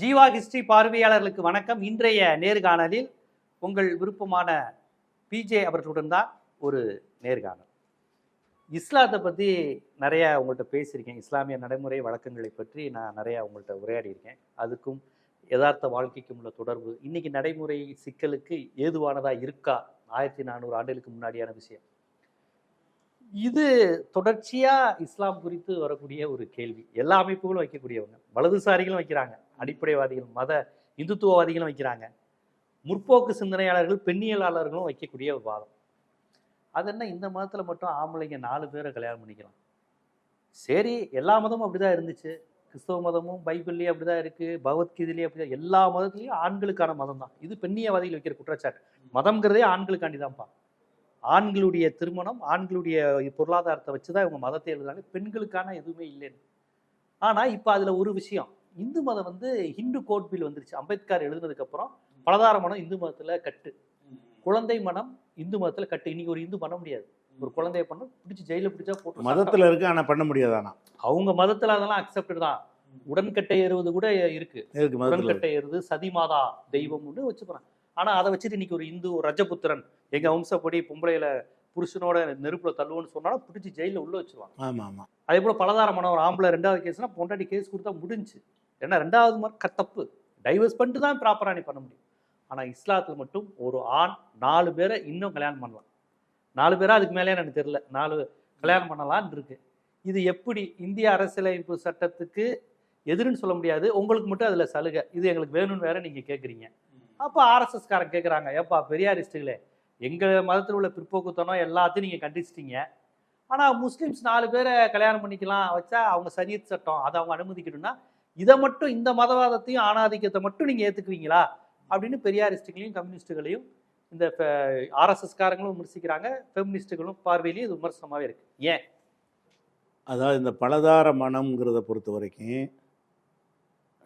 Jeeva history பார்வையாளர்களுக்கு வணக்கம். இன்றைய நேர்காணலில் உங்கள் விருப்பமான பிஜே அவர்களுடன் தான் ஒரு நேர்காணல். இஸ்லாத்தை பற்றி நிறையா உங்கள்கிட்ட பேசியிருக்கேன். இஸ்லாமிய நடைமுறை வழக்கங்களை பற்றி நான் நிறையா உங்கள்கிட்ட உரையாடியிருக்கேன். அதுக்கும் யதார்த்த வாழ்க்கைக்கும் உள்ள தொடர்பு. இன்னைக்கு நடைமுறை சிக்கலுக்கு ஏதுவானதாக இருக்கா? ஆயிரத்தி நானூறு ஆண்டுகளுக்கு முன்னாடியான விஷயம். இது தொடர்ச்சியாக இஸ்லாம் குறித்து வரக்கூடிய ஒரு கேள்வி. எல்லா அமைப்புகளும் வைக்கக்கூடியவங்க. வலதுசாரிகளும் வைக்கிறாங்க. அடிப்படைவாதிகள் மத இந்துத்துவவாதிகளும் வைக்கிறாங்க. முற்போக்கு சிந்தனையாளர்கள் பெண்ணியலாளர்களும் வைக்கக்கூடிய ஒரு வாதம். அது என்ன? இந்த மதத்தில் மட்டும் ஆம்பளைங்க நாலு பேரை கல்யாணம் பண்ணிக்கலாம். சரி எல்லா மதமும் அப்படிதான் இருந்துச்சு. கிறிஸ்தவ மதமும் பைபிள்லேயும் அப்படிதான் இருக்குது பகவத்கீதையிலேயே அப்படிதான் எல்லா மதத்துலேயும் ஆண்களுக்கான மதம் தான் இது பெண்ணியவாதிகள் வைக்கிற குற்றச்சாட்டு. மதம்ங்கிறதே ஆண்களுக்காண்டி தான்ப்பா. ஆண்களுடைய திருமணம் ஆண்களுடைய பொருளாதாரத்தை வச்சு தான் இவங்க மதத்தை எழுதுறாங்க. பெண்களுக்கான எதுவுமே இல்லைன்னு. ஆனால் இப்போ அதில் ஒரு விஷயம். இந்து மதம் வந்து ஹிந்து கோட் பில் வந்துருச்சு. அம்பேத்கர் எழுதுனதுக்கு அப்புறம் பலதார மனம் இந்து மதத்தில் கட்டு. குழந்தை மனம் இந்து மதத்தில் கட்டு. இன்னைக்கு ஒரு இந்து பண்ண முடியாது. ஒரு குழந்தைய பண்ண பிடிச்சி ஜெயிலில் பிடிச்சா போட்டு மதத்துல இருக்கு ஆனா பண்ண முடியாதானா அவங்க மதத்தில் அதெல்லாம் அக்செப்டட் தான். உடன்கட்டை ஏறுவது கூட இருக்கு. உடன்கட்டை ஏறுது சதிமாதா தெய்வம்னு வச்சுக்கிறான் ஆனா அதை வச்சுட்டு இன்னைக்கு ஒரு இந்து ஒரு ரஜபுத்திரன் எங்க வம்சப்படி பொம்பளையில புருஷனோட நெருப்புல தள்ளுவோன்னு சொன்னாலும் பிடிச்சி ஜெயில உள்ள வச்சிருவாங்க. ஆமா ஆமா. அதே போல பலதார மனம் ஒரு ஆம்பளை ரெண்டாவது கேஸ்னா பொண்டாட்டி கேஸ் கொடுத்தா முடிஞ்சு. ஏன்னா ரெண்டாவது மார்க் தப்பு. டைவர்ஸ் பண்ணிட்டு தான் ப்ராப்பராக நீ பண்ண முடியும். ஆனால் இஸ்லாத்தில் மட்டும் ஒரு ஆண் நாலு பேரை இன்னும் கல்யாணம் பண்ணலாம். நாலு பேராக அதுக்கு மேலே எனக்கு தெரியல. நாலு கல்யாணம் பண்ணலான் இருக்கு. இது எப்படி இந்திய அரசியலமைப்பு சட்டத்துக்கு எதிர்ன்னு சொல்ல முடியாது. உங்களுக்கு மட்டும் அதில் சலுகை. இது எங்களுக்கு வேணும்னு வேற நீங்கள் கேட்குறீங்க அப்போ ஆர்எஸ்எஸ் கேட்குறாங்க கேக்குறாங்க. ஏப்பா பெரியாரிஸ்டுகளே எங்கள் மதத்தில் உள்ள பிற்போக்குத்தனம் எல்லாத்தையும் நீங்கள் கண்டிச்சிட்டீங்க. ஆனால் முஸ்லீம்ஸ் நாலு பேரை கல்யாணம் பண்ணிக்கலாம் வச்சா அவங்க சரியத் சட்டம் அதை அவங்க அனுமதிக்கணும்னா இதை மட்டும் இந்த மதவாதத்தையும் ஆணாதிக்கத்தை மட்டும் நீங்க ஏத்துக்குவீங்களா? அப்படின்னு பெரியாரிஸ்டுகளையும் கம்யூனிஸ்டுகளையும் இந்த ஆர்எஸ்எஸ் காரங்களும் விமர்சிக்கிறாங்க. ஃபெமினிஸ்டுகளும் பார்வையிலையும் இது விமர்சனமாவே இருக்கு. ஏன்? அதாவது இந்த பலதார மனம்ங்கிறத பொறுத்த வரைக்கும்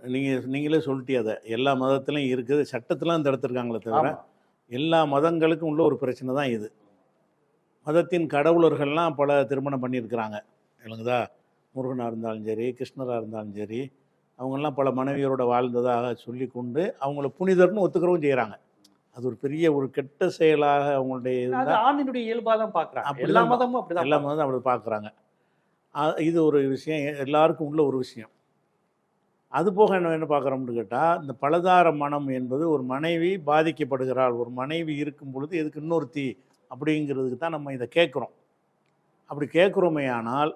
நீங்கள் நீங்களே சொல்லிட்டே அதை. எல்லா மதத்துலையும் இருக்குது. சட்டத்திலாம் தடுத்துருக்காங்களே தவிர. எல்லா மதங்களுக்கும் உள்ள ஒரு பிரச்சனை தான் இது. மதத்தின் கடவுளர்கள்லாம் பல திருமணம் பண்ணியிருக்கிறாங்க. இல்லைங்களா முருகனாக இருந்தாலும் சரி கிருஷ்ணராக இருந்தாலும் சரி அவங்கெல்லாம் பல மனைவியரோட வாழ்ந்ததாக சொல்லி கொண்டு அவங்கள புனிதர்னு ஒத்துக்கிறவும் செய்கிறாங்க அது ஒரு பெரிய ஒரு கெட்ட செயலாக அவங்களுடைய இதுதான் ஆணினுடைய இயல்பா தான் அப்படிதான் எல்லா மதமும் அப்படிதான் எல்லா மதம் அப்படி பார்க்குறாங்க இது ஒரு விஷயம். எல்லாருக்கும் உள்ள ஒரு விஷயம். அது போக என்ன என்ன பார்க்குறோம்னு கேட்டால் இந்த பலதார மனம் என்பது ஒரு மனைவி பாதிக்கப்படுகிறாள் ஒரு மனைவி இருக்கும் பொழுது எதுக்கு இன்னொருத்தி அப்படிங்கிறதுக்கு தான் நம்ம இதை கேட்குறோம் அப்படி கேட்குறோமே ஆனால்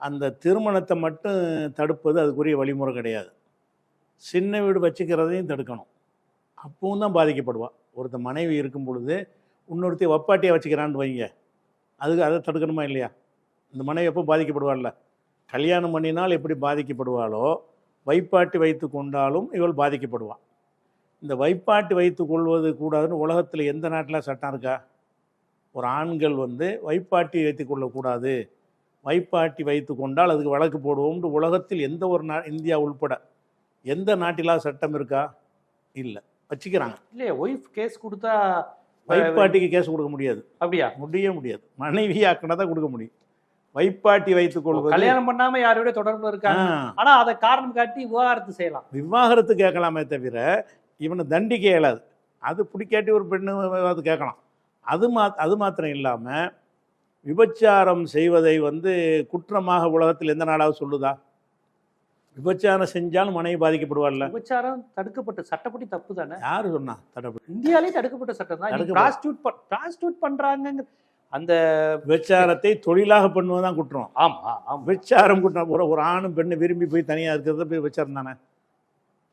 அந்த திருமணத்தை மட்டும் தடுப்பது அதுக்குரிய வழிமுறை கிடையாது. சின்ன வீடு வச்சுக்கிறதையும் தடுக்கணும். அப்பவும் தான் பாதிக்கப்படுவாள் ஒருத்த மனைவி இருக்கும் பொழுது இன்னொருத்தையும் வப்பாட்டியை வச்சுக்கிறான்னு வைங்க. அதுக்கு அதை தடுக்கணுமா இல்லையா? இந்த மனைவி எப்போ பாதிக்கப்படுவாள்ல? கல்யாணம் பண்ணினால் எப்படி பாதிக்கப்படுவாளோ வைப்பாட்டி வைத்து கொண்டாலும் இவள் பாதிக்கப்படுவாள் இந்த வைப்பாட்டி வைத்து கொள்வது கூடாதுன்னு உலகத்தில் எந்த நாட்டில் சட்டம் இருக்கா? ஒரு ஆண்கள் வந்து வைப்பாட்டி வைத்து கொள்ளக்கூடாது. வைப்பாட்டி வைத்து கொண்டால் அதுக்கு வழக்கு போடுவோம்னு உலகத்தில் எந்த ஒரு நா இந்தியா உள்பட எந்த நாட்டிலா சட்டம் இருக்கா? இல்லை. வச்சுக்கிறாங்க. இல்லையா ஒய்ஃப் கேஸ் கொடுத்தா வைப்பாட்டிக்கு கேஸ் கொடுக்க முடியாது. அப்படியா? முடிய முடியாது. மனைவி ஆக்கினா தான் கொடுக்க முடியும். வைப்பாட்டி வைத்துக் கொள்வது கல்யாணம் பண்ணாம யாரோட தொடர்புல இருக்காங்க. ஆனா அதை காரணம் காட்டி விவாகரத்து செய்யலாம். விவாகரத்து கேட்கலாமே தவிர இவனை தண்டிக்க இயலாது. அது பிடிக்காட்டி ஒரு பெண்ணு அது கேட்கலாம். அது மா அது மாத்திரம் இல்லாமல் விபச்சாரம் செய்வதை வந்து குற்றமாக உலகத்தில் எந்த நாடாவது சொல்லுதா? விபச்சாரம் செஞ்சாலும் மனைவி பாதிக்கப்படுவாள்ல? விபச்சாரம் தடுக்கப்பட்ட சட்டப்படி தப்பு தானே யாரு சொன்னா தடப்படி இந்தியாலே தடுக்கப்பட்ட சட்டம் தான். தடுக்கப்பட்ட- பிராஸ்டியூட் பண்றாங்க அந்த விபச்சாரத்தை தொழிலாக பண்ணுவதுதான் குற்றம். ஆமா ஆமா. விபச்சாரம் குற்றம். ஒரு ஒரு ஆணும் பெண்ணு விரும்பி போய் தனியாக இருக்கிறது போய் விபச்சாரம் தானே?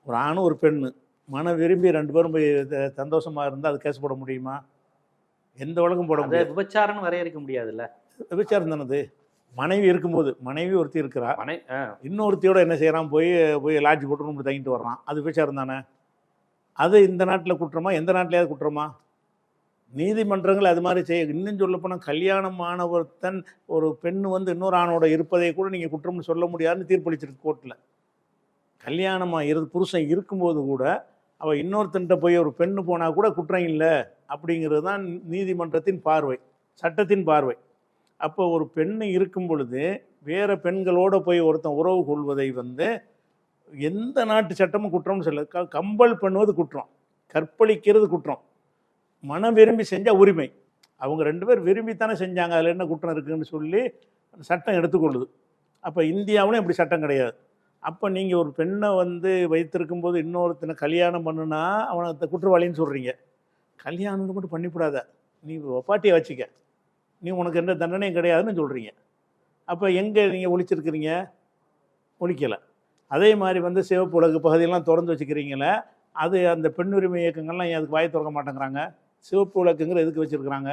ஒரு ஆணும் ஒரு பெண்ணு. மன விரும்பி ரெண்டு பேரும் போய் சந்தோஷமா இருந்தால் அது கேஸ் போட முடியுமா? எந்த வழக்கும் போட முடியாது. விபச்சாரம்னு வரையறுக்க முடியாதுல்ல? விபச்சாரம் தானது? மனைவி இருக்கும்போது மனைவி ஒருத்தி இருக்கிறா. மனை இன்னொருத்தியோட என்ன செய்கிறான் போய் போய் லாட்ஜ் போட்டு ரூம் தங்கிட்டு வர்றான். அது விபச்சாரம் தானே? அது இந்த நாட்டில் குற்றமா? எந்த நாட்டிலேயாவது குற்றமா? நீதிமன்றங்கள் அது மாதிரி செய்ய இன்னும் சொல்லப்போனால் கல்யாணமான ஒருத்தன் ஒரு பெண்ணு வந்து இன்னொரு ஆணோட இருப்பதை கூட நீங்கள் குற்றம்னு சொல்ல முடியாதுன்னு தீர்ப்பளிச்சிருக்கு கோர்ட்டில் கல்யாணமாக இரு புருஷன் இருக்கும்போது கூட அவள் இன்னொருத்தன்ட்ட போய் ஒரு பெண்ணு போனால் கூட குற்றம் இல்லை அப்படிங்கிறது தான் நீதிமன்றத்தின் பார்வை சட்டத்தின் பார்வை. அப்போ ஒரு பெண்ணு இருக்கும் பொழுது வேறு பெண்களோடு போய் ஒருத்தன் உறவு கொள்வதை வந்து எந்த நாட்டு சட்டமும் குற்றம்னு சொல்ல க கம்பல் பண்ணுவது குற்றம் கற்பழிக்கிறது குற்றம். மனம் விரும்பி செஞ்சால் உரிமை. அவங்க ரெண்டு பேர் விரும்பித்தானே செஞ்சாங்க அதில் என்ன குற்றம் இருக்குதுன்னு சொல்லி சட்டம் எடுத்துக்கொள்ளுது. அப்போ இந்தியாவிலும் இப்படி சட்டம் கிடையாது. அப்போ நீங்கள் ஒரு பெண்ணை வந்து வைத்திருக்கும் போது இன்னொருத்தனை கல்யாணம் பண்ணுனா அவனை த- குற்றவாளின்னு சொல்கிறீங்க கல்யாணம் மட்டும் பண்ணிவிடாத நீ ஒப்பாட்டியை வச்சுக்க. நீ உனக்கு எந்த தண்டனையும் கிடையாதுன்னு சொல்கிறீங்க அப்போ எங்கே நீங்கள் ஒழிச்சிருக்கிறீங்க ஒழிக்கலை அதே மாதிரி வந்து சிவப்பு உலக பகுதியெல்லாம் திறந்து வச்சுக்கிறீங்களே அது அந்த பெண் உரிமை இயக்கங்கள்லாம் ஏன் அதுக்கு வாய் திறக்க மாட்டேங்கிறாங்க? சிவப்பு உலக்குங்கிற எதுக்கு வச்சுருக்குறாங்க?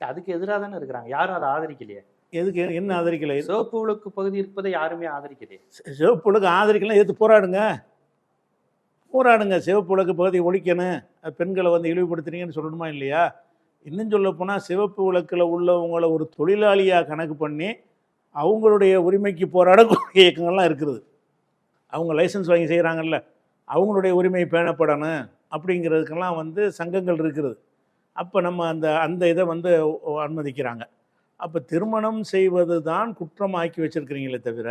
அதுக்கு எதிராக தானே இருக்கிறாங்க. யாரும் அதை ஆதரிக்கலையே. எதுக்கு? என்ன ஆதரிக்கலை? சிவப்பு விளக்கு பகுதி இருப்பதை யாருமே ஆதரிக்கலையே சிவப்பு விளக்கு ஆதரிக்கலாம். எதிர்த்து போராடுங்க? போராடுங்க. சிவப்பு விளக்கு பகுதியை ஒழிக்கணும். பெண்களை வந்து இழிவுபடுத்துறீங்கன்னு சொல்லணுமா இல்லையா? இன்னும் சொல்ல போனால் சிவப்பு விளக்கில் உள்ளவங்கள ஒரு தொழிலாளியாக கணக்கு பண்ணி அவங்களுடைய உரிமைக்கு போராடக்கூடிய இயக்கங்கள்லாம் இருக்குது. அவங்க லைசன்ஸ் வாங்கி செய்கிறாங்கல்ல அவங்களுடைய உரிமை பேணப்படணும் அப்படிங்கிறதுக்கெல்லாம் வந்து சங்கங்கள் இருக்குது. அப்போ நம்ம அந்த அந்த இதை வந்து அனுமதிக்கிறாங்க. அப்போ திருமணம் செய்வது தான் குற்றமாக்கி வச்சுருக்கிறீங்களே தவிர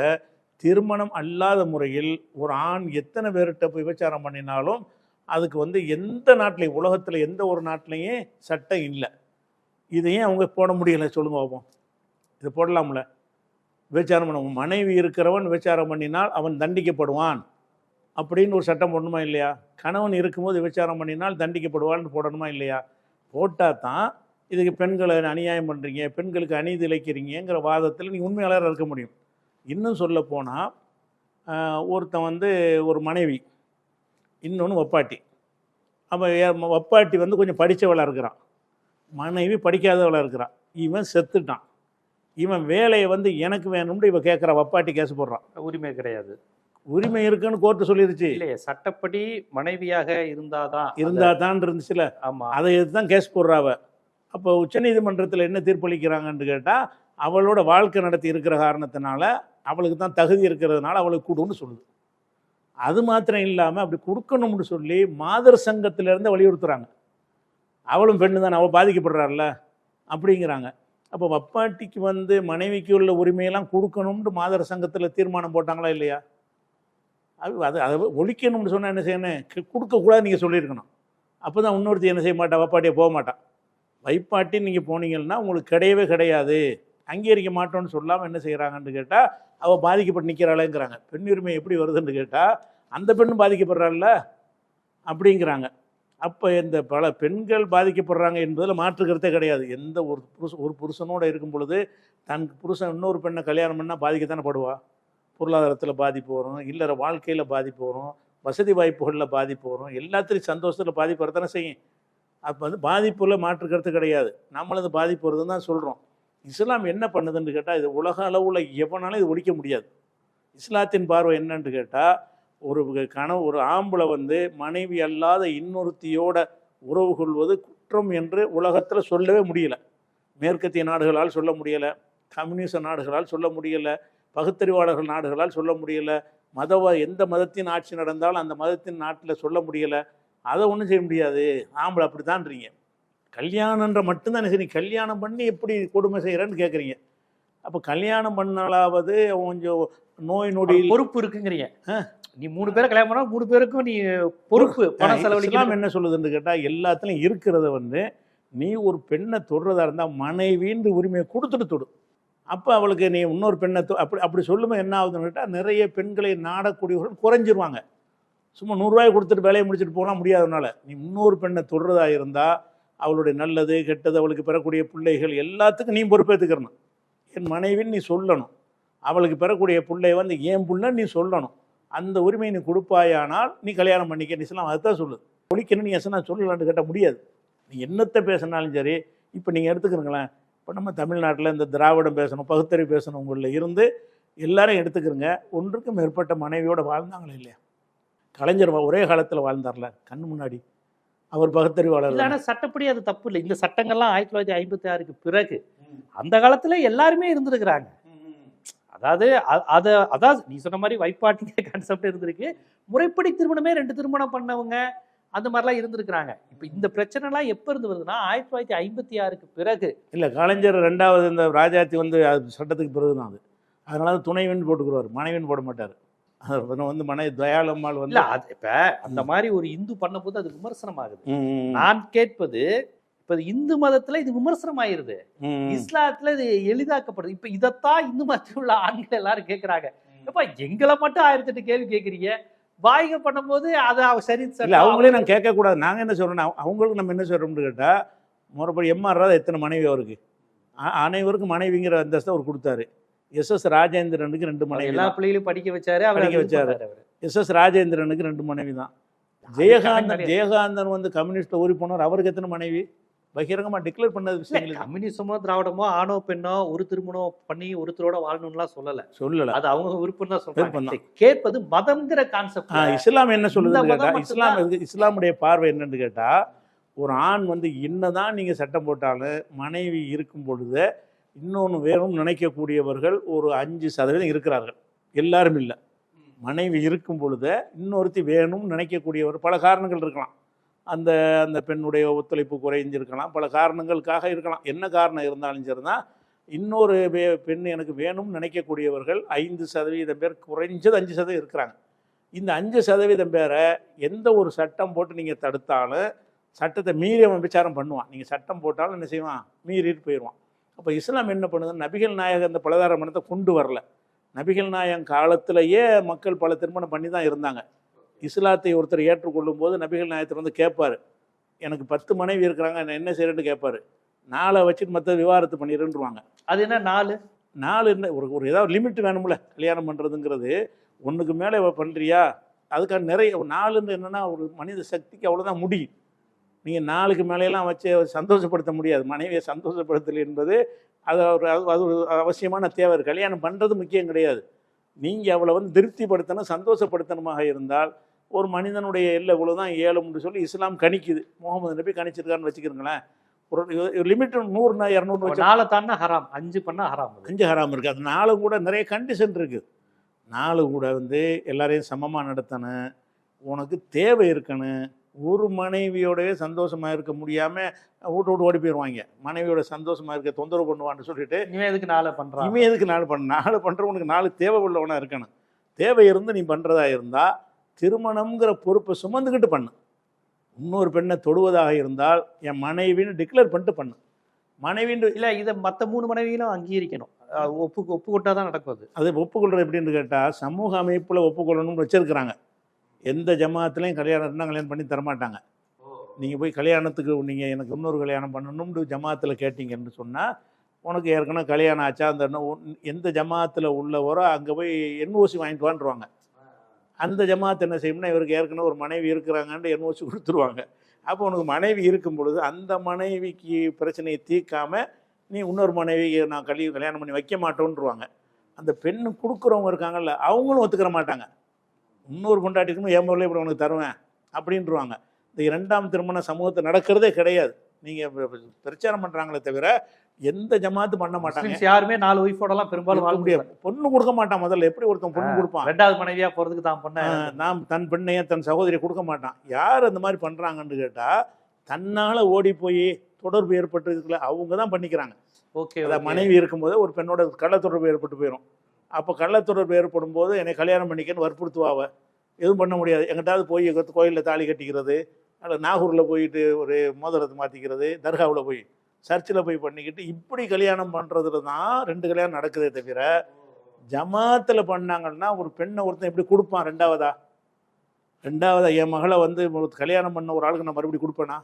திருமணம் அல்லாத முறையில் ஒரு ஆண் எத்தனை பேர்கிட்ட போய் விபச்சாரம் பண்ணினாலும் அதுக்கு வந்து எந்த நாட்டிலையும் உலகத்தில் எந்த ஒரு நாட்டிலையும் சட்டம் இல்லை. இதையும் அவங்க போட முடியலை? சொல்லுங்க பார்ப்போம் இது போடலாம்ல. விபச்சாரம் பண்ண மனைவி இருக்கிறவன் விபச்சாரம் பண்ணினால் அவன் தண்டிக்கப்படுவான். அப்படின்னு ஒரு சட்டம் போடணுமா இல்லையா? கணவன் இருக்கும்போது விபச்சாரம் பண்ணினால் தண்டிக்கப்படுவான்னு போடணுமா இல்லையா? போட்டால் தான் இதுக்கு பெண்களை அநியாயம் பண்ணுறீங்க பெண்களுக்கு அநீதி இழைக்கிறீங்கிற வாதத்தில் நீ உண்மையாளராக இருக்க முடியும். இன்னும் சொல்ல போனால் ஒருத்தன் வந்து ஒரு மனைவி இன்னொன்று ஒப்பாட்டி. அவன் ஒப்பாட்டி வந்து கொஞ்சம் படித்தவளாக இருக்கிறான். மனைவி படிக்காதவளாக இருக்கிறான். இவன் செத்துட்டான். இவன் வேலையை வந்து எனக்கு வேணும்னு இவன் கேட்குறா வப்பாட்டி கேஸ் போடுறான். உரிமை கிடையாது. உரிமை இருக்குன்னு கோர்ட்டு சொல்லிருச்சு. இல்லையே சட்டப்படி மனைவியாக இருந்தாதான் இருந்தா தான் இருந்துச்சுல. ஆமா. அதை எடுத்து தான் கேஸ் போடுறாவ அப்போ உச்சநீதிமன்றத்தில் என்ன தீர்ப்பளிக்கிறாங்கன்னு கேட்டால் அவளோட வாழ்க்கை நடத்தி இருக்கிற காரணத்தினால அவளுக்கு தான் தகுதி இருக்கிறதுனால அவளுக்கு கொடுன்னு சொல்லுது. அது மாத்திரம் இல்லாமல் அப்படி கொடுக்கணும்னு சொல்லி மாதர் சங்கத்திலேருந்து வலியுறுத்துகிறாங்க அவளும் பெண்ணு தானே அவள் பாதிக்கப்படுறாள்ல அப்படிங்கிறாங்க. அப்போ வப்பாட்டிக்கு வந்து மனைவிக்கு உள்ள உரிமையெல்லாம் கொடுக்கணும்னு மாதர் சங்கத்தில் தீர்மானம் போட்டாங்களா இல்லையா? அது அது அதை ஒழிக்கணும்னு சொன்னால் என்ன செய்யணும்? கொடுக்கக்கூடாது நீங்கள் சொல்லியிருக்கணும். அப்போ தான் இன்னொருத்தி என்ன செய்ய மாட்டா? வப்பாட்டியை போக மாட்டான் வைப்பாட்டி நீங்கள் போனீங்கன்னா உங்களுக்கு கிடையவே கிடையாது. அங்கீகரிக்க மாட்டோம்னு சொல்லாமல் என்ன செய்கிறாங்கன்னு கேட்டால் அவள் பாதிக்கப்பட்டு நிற்கிறாளேங்கிறாங்க பெண் உரிமை எப்படி வருதுன்னு கேட்டால் அந்த பெண்ணும் பாதிக்கப்படுறாள்ல? அப்படிங்கிறாங்க. அப்போ இந்த பல பெண்கள் பாதிக்கப்படுறாங்க என்பதில் மாற்றுக்கிறதே கிடையாது. எந்த ஒரு புருஷன் ஒரு புருஷனோட இருக்கும் பொழுது தன் புருஷன் இன்னொரு பெண்ணை கல்யாணம் பண்ணால் பாதிக்கத்தானே படுவா? பொருளாதாரத்தில் பாதிப்பு வரும் இல்லற வாழ்க்கையில் பாதிப்பு வரும் வசதி வாய்ப்புகளில் பாதிப்பு வரும் எல்லாத்துலேயும் சந்தோஷத்தில் பாதிப்பு வரத்தானே செய்யும். அப்போ வந்து பாதிப்புல மாற்றுக்கிறது கிடையாது. நம்மளது பாதிப்பு வருதுன்னு தான் சொல்கிறோம் இஸ்லாம் என்ன பண்ணுதுன்னு கேட்டால் இது உலக அளவில் எவனாலும் இது ஒழிக்க முடியாது. இஸ்லாத்தின் பார்வை என்னன்னு கேட்டால் ஒரு கனவு ஒரு ஆம்பளை வந்து மனைவி அல்லாத இன்னொருத்தியோட உறவு கொள்வது குற்றம் என்று உலகத்தில் சொல்லவே முடியல. மேற்கத்திய நாடுகளால் சொல்ல முடியலை. கம்யூனிச நாடுகளால் சொல்ல முடியலை. பகுத்தறிவாளர்கள் நாடுகளால் சொல்ல முடியலை. மதவ எந்த மதத்தின் ஆட்சி நடந்தாலும் அந்த மதத்தின் நாட்டில் சொல்ல முடியலை. அதை ஒன்றும் செய்ய முடியாது. ஆம்பளை அப்படித்தான்றீங்க. கல்யாணன்ற மட்டும்தான் செய்றீங்க கல்யாணம் பண்ணி எப்படி கொடுமை செய்கிறேன்னு கேட்குறீங்க அப்போ கல்யாணம் பண்ணாலாவது கொஞ்சம் நோய் நொடி பொறுப்பு இருக்குங்கிறீங்க. நீ மூணு பேரை கல்யாணம் பண்ணா மூணு பேருக்கும் நீ பொறுப்பு பணம் செலவழிக்கலாம் என்ன சொல்லுதுன்னு கேட்டால் எல்லாத்துலையும் இருக்கிறத வந்து நீ ஒரு பெண்ணை தொடுறதா இருந்தால் மனைவின்னு உரிமையை கொடுத்துட்டு தொடு. அப்போ அவளுக்கு நீ இன்னொரு பெண்ணை அப்படி அப்படி சொல்லும்போது என்ன ஆகுதுன்னு கேட்டால் நிறைய பெண்களை நாடக்கூடியவர்கள் குறைஞ்சிருவாங்க. சும்மா நூறுரூவாய் கொடுத்துட்டு வேலையை முடிச்சுட்டு போகலாம் முடியாதனால நீ இன்னொரு பெண்ணை தொடுறதா இருந்தால் அவளுடைய நல்லது கெட்டது அவளுக்கு பெறக்கூடிய பிள்ளைகள் எல்லாத்துக்கும் நீ பொறுப்பேற்றுக்கிறணும் என் மனைவின்னு நீ சொல்லணும். அவளுக்கு பெறக்கூடிய பிள்ளை வந்து என் புள்ள நீ சொல்லணும். அந்த உரிமையை நீ கொடுப்பாயானால் நீ கல்யாணம் பண்ணிக்க. இஸ்லாம் அதுதான் சொல்லுது. ஒழிக்கணும் நீ எசனா சொல்லலான்னு கேட்டால் முடியாது. நீ என்னத்தை பேசினாலும் சரி இப்போ நீங்கள் எடுத்துக்கிறீங்களேன் இப்போ நம்ம தமிழ்நாட்டில் இந்த திராவிடம் பேசணும் பகுத்தறிவு பேசணுங்களில் இருந்து எல்லாரும் எடுத்துக்கிறோங்க ஒன்றுக்கும் மேற்பட்ட மனைவியோடு வாழ்ந்தாங்களே இல்லையா? கலைஞர் ஒரே காலத்தில் வாழ்ந்தார்ல கண்ணு முன்னாடி. அவர் பகுத்தறிவாளர் இல்ல ஆனா சட்டப்படி அது தப்பு இல்லை இந்த சட்டங்கள்லாம் ஆயிரத்தி தொள்ளாயிரத்தி ஐம்பத்தி ஆறுக்கு பிறகு அந்த காலத்துல எல்லாருமே இருந்திருக்கிறாங்க. அதாவது அத அதாவது நீ சொன்ன மாதிரி வைப்பாட்டிங்க கான்செப்ட் இருந்திருக்கு. முறைப்படி திருமணமே ரெண்டு திருமணம் பண்ணவங்க அந்த மாதிரிலாம் இருந்திருக்கிறாங்க. இப்போ இந்த பிரச்சனைலாம் எப்போ இருந்து வருதுன்னா ஆயிரத்தி தொள்ளாயிரத்தி ஐம்பத்தி ஆறுக்கு பிறகு. இல்லை கலைஞர் ரெண்டாவது இந்த ராஜாத்தி வந்து சட்டத்துக்கு பிறகு தான் அது. அதனால தான் துணைவன் போட்டுக்குருவார். மனைவின்னு போட மாட்டார். வந்து மனைவி தயாளம்மாள் வந்து அது இப்ப அந்த மாதிரி ஒரு இந்து பண்ணும்போது அது விமர்சனம் ஆகுது நான் கேட்பது இப்ப இந்து மதத்துல இது விமர்சனம் ஆயிருது. இஸ்லாத்துல இது எளிதாக்கப்படுது. இப்ப இதத்தான் இந்து மதத்தில் உள்ள ஆண்கள் எல்லாரும் கேக்குறாங்க. எப்ப எங்களை மட்டும் ஆயிரத்தி எட்டு கேள்வி கேக்குறீங்க. பாய்க பண்ணும்போது அதை அவ சரி இல்ல அவங்களே நான் கேட்கக்கூடாது. நாங்க என்ன சொல்றோம்னா அவங்களுக்கு நம்ம என்ன சொல்றோம்னு கேட்டா முறைப்படி எம்ஆர் ராதா எத்தனை மனைவி அவருக்கு? அனைவருக்கும் மனைவிங்கிற அந்தஸ்தை அவர் கொடுத்தாரு. எஸ் எஸ் ராஜேந்திரனுக்கு ரெண்டு மனைவி எல்லா பிள்ளைகளையும் படிக்க வச்சாரு படிக்க வச்சாரு. எஸ் எஸ் ராஜேந்திரனுக்கு ரெண்டு மனைவி தான் ஜெயகாந்தன் ஜெயகாந்தன் வந்து கம்யூனிஸ்ட்ல ஊறி போனார் அவருக்கு எத்தனை மனைவி? பகிரங்கமா டிக்ளேர் பண்ணது இது. கம்யூனிசமோ திராவிடமோ ஆணோ பெண்ணோ ஒரு திருமணம் பண்ணி ஒருத்தரோட வாழணும்லாம் சொல்லல. சொல்லல. அது அவங்க விருப்பம் தான். சொல்றாங்க கேட்பது மதம்ங்கிற கான்செப்ட் இஸ்லாம் என்ன மட்டும்தான் இஸ்லாம் இஸ்லாமுடைய பார்வை என்னன்னு கேட்டா ஒரு ஆண் வந்து என்னதான் நீங்க சட்டம் போட்டாலும் மனைவி இருக்கும் பொழுது இன்னொன்று வேணும்னு நினைக்கக்கூடியவர்கள் ஒரு அஞ்சு சதவீதம் இருக்கிறார்கள். எல்லாரும் இல்லை. மனைவி இருக்கும் பொழுது இன்னொருத்தி வேணும்னு நினைக்கக்கூடியவர் பல காரணங்கள் இருக்கலாம். அந்த அந்த பெண்ணுடைய ஒத்துழைப்பு குறைஞ்சிருக்கலாம். பல காரணங்களுக்காக இருக்கலாம். என்ன காரணம் இருந்தாலும் சரிதான். இன்னொரு பெண் எனக்கு வேணும்னு நினைக்கக்கூடியவர்கள் ஐந்து சதவீதம் பேர் குறைஞ்சது அஞ்சு சதவீதம் இருக்கிறாங்க. இந்த அஞ்சு சதவீதம் பேரை எந்த ஒரு சட்டம் போட்டு நீங்கள் தடுத்தாலும் சட்டத்தை மீறி அவன் விசாரம் பண்ணுவான். நீங்கள் சட்டம் போட்டாலும் என்ன செய்வான்? மீறிட்டு போயிடுவான். அப்போ இஸ்லாம் என்ன பண்ணுது? நபிகள் நாயகம் அந்த பலதார மனத்தை கொண்டு வரல. நபிகள் நாயகம் காலத்திலேயே மக்கள் பல திருமணம் பண்ணி தான் இருந்தாங்க. இஸ்லாத்தை ஒருத்தர் ஏற்றுக்கொள்ளும் போது நபிகள் நாயகத்தில் வந்து கேட்பாரு. எனக்கு பத்து மனைவி இருக்கிறாங்க நான் என்ன செய்யறேன்னு கேட்பாரு. நாளை வச்சுட்டு மற்ற விவாகரத்து பண்ணிடுன்றுவாங்க அது என்ன நாலு? நாலு என்ன ஒரு ஒரு ஏதாவது லிமிட் வேணும்ல கல்யாணம் பண்ணுறதுங்கிறது ஒன்றுக்கு மேலே பண்ணுறியா அதுக்காக நிறைய நாலுன்னு என்னென்னா ஒரு மனித சக்திக்கு அவ்வளோதான் முடியும் நீங்கள் நாளுக்கு மேலேயெல்லாம் வச்சு சந்தோஷப்படுத்த முடியாது. மனைவியை சந்தோஷப்படுத்தல் என்பது அது ஒரு அது அது ஒரு அவசியமான தேவை. கல்யாணம் பண்ணுறது முக்கியம் கிடையாது. நீங்கள் அவளை வந்து திருப்திப்படுத்தணும் சந்தோஷப்படுத்தணுமாக இருந்தால் ஒரு மனிதனுடைய எல்லை இவ்வளோ தான் ஏழும்னு சொல்லி இஸ்லாம் கணிக்குது. முகமது நபி கணிச்சிருக்கான்னு வச்சுக்கிறீங்களேன். ஒரு லிமிட் நூறுனா இரநூறு நாலு தானே ஹராம். அஞ்சு பண்ணா ஹராம். அஞ்சு ஹராம் இருக்குது அது நாலு கூட நிறைய கண்டிஷன் இருக்குது நாலு கூட வந்து எல்லாரையும் சமமாக நடத்தணும். உனக்கு தேவை இருக்கணும். ஒரு மனைவியோடவே சந்தோஷமாக இருக்க முடியாமல் வீட்டு விட்டு ஓடி போயிடுவாங்க மனைவியோட சந்தோஷமாக இருக்க தொந்தரவு பண்ணுவான்னு சொல்லிட்டு இவன் எதுக்கு நாலு பண்றான் இவன் எதுக்கு நாலு பண்ண நாலு பண்ணுறவனுக்கு நாலு தேவை உள்ளவனாக இருக்கணும். தேவை இருந்து நீ பண்ணுறதா இருந்தால் திருமணம்ங்கிற பொறுப்பை சுமந்துக்கிட்டு பண்ணு. இன்னொரு பெண்ணை தொடுவதாக இருந்தால் என் மனைவின்னு டிக்ளேர் பண்ணிட்டு பண்ணு. மனைவின்னு இல்ல இத மத்த மூணு மனைவிகளும் அங்கீகரிக்கணும். ஒப்பு ஒப்பு கொட்டா தான் நடக்கும் அது. அது ஒப்புக்கொள்றது எப்படின்னு கேட்டால் சமூக அமைப்பில் ஒப்புக்கொள்ளணும்னு வச்சிருக்கிறாங்க. எந்த ஜமாத்துலையும் கல்யாணம் இருந்தால் கல்யாணம் பண்ணி தரமாட்டாங்க. நீங்கள் போய் கல்யாணத்துக்கு நீங்கள் எனக்கு இன்னொரு கல்யாணம் பண்ணணும்னு ஜமாத்தில் கேட்டீங்கன்னு சொன்னால் உனக்கு ஏற்கனவே கல்யாணம் ஆச்சா அந்த எந்த ஜமாத்தில் உள்ளவரோ அங்கே போய் என்ஓசி வாங்கிட்டு வான்ருவாங்க அந்த ஜமாத் என்ன செய்யும்னா இவருக்கு ஏற்கனவே ஒரு மனைவி இருக்கிறாங்கன்ட்டு என்ஓசி கொடுத்துருவாங்க. அப்போ உனக்கு மனைவி இருக்கும் பொழுது அந்த மனைவிக்கு பிரச்சனையை தீர்க்காம நீ இன்னொரு மனைவியை நான் கல்யாணம் பண்ணி வைக்க மாட்டோன்ருவாங்க. அந்த பெண்ணு கொடுக்குறவங்க இருக்காங்கல்ல அவங்களும் ஒத்துக்கிற மாட்டாங்க. இன்னொரு கொண்டாட்டிக்கணும் என் முறையில் இப்படி உனக்கு தருவேன் அப்படின்ட்டுருவாங்க இந்த இரண்டாம் திருமண சமூகத்தை நடக்கிறதே கிடையாது. நீங்கள் பிரச்சாரம் பண்ணுறாங்களே தவிர எந்த ஜமாத்து பண்ண மாட்டாங்க. யாருமே நாலு ஒய்ஃபோட எல்லாம் பெரும்பாலும் வாழ முடியாது. பொண்ணு கொடுக்க மாட்டான் முதல்ல. எப்படி ஒருத்தன் பொண்ணு கொடுப்பான்? ரெண்டாவது மனைவியா போறதுக்கு தான் பண்ண. நாம் தன் பெண்ணையை தன் சகோதரியை கொடுக்க மாட்டான். யார் அந்த மாதிரி பண்ணுறாங்கன்னு கேட்டால் தன்னால் ஓடி போய் தொடர்பு ஏற்பட்டதுக்குள்ள அவங்க தான் பண்ணிக்கிறாங்க. ஓகே மனைவி இருக்கும்போது ஒரு பெண்ணோட கள்ளத்தொடர்பு ஏற்பட்டு போயிடும் அப்போ கள்ளத்தொடர்பு ஏற்படும் போது என்னை கல்யாணம் பண்ணிக்கன்னு வற்புறுத்துவாவ. எதுவும் பண்ண முடியாது. எங்கிட்டாவது போய் கோயிலில் தாலி கட்டிக்கிறது அல்லது நாகூரில் போயிட்டு ஒரு மோதிரத்தை மாற்றிக்கிறது தர்காவில் போய் சர்ச்சில் போய் பண்ணிக்கிட்டு இப்படி கல்யாணம் பண்ணுறதுல தான் ரெண்டு கல்யாணம் நடக்குதே தவிர ஜமாத்தில் பண்ணாங்கன்னா ஒரு பெண்ணை ஒருத்தன் எப்படி கொடுப்பான் ரெண்டாவதா? ரெண்டாவதா என் மகளை வந்து கல்யாணம் பண்ண ஒரு ஆளுக்கு நான் மறுபடியும் கொடுப்பேனா?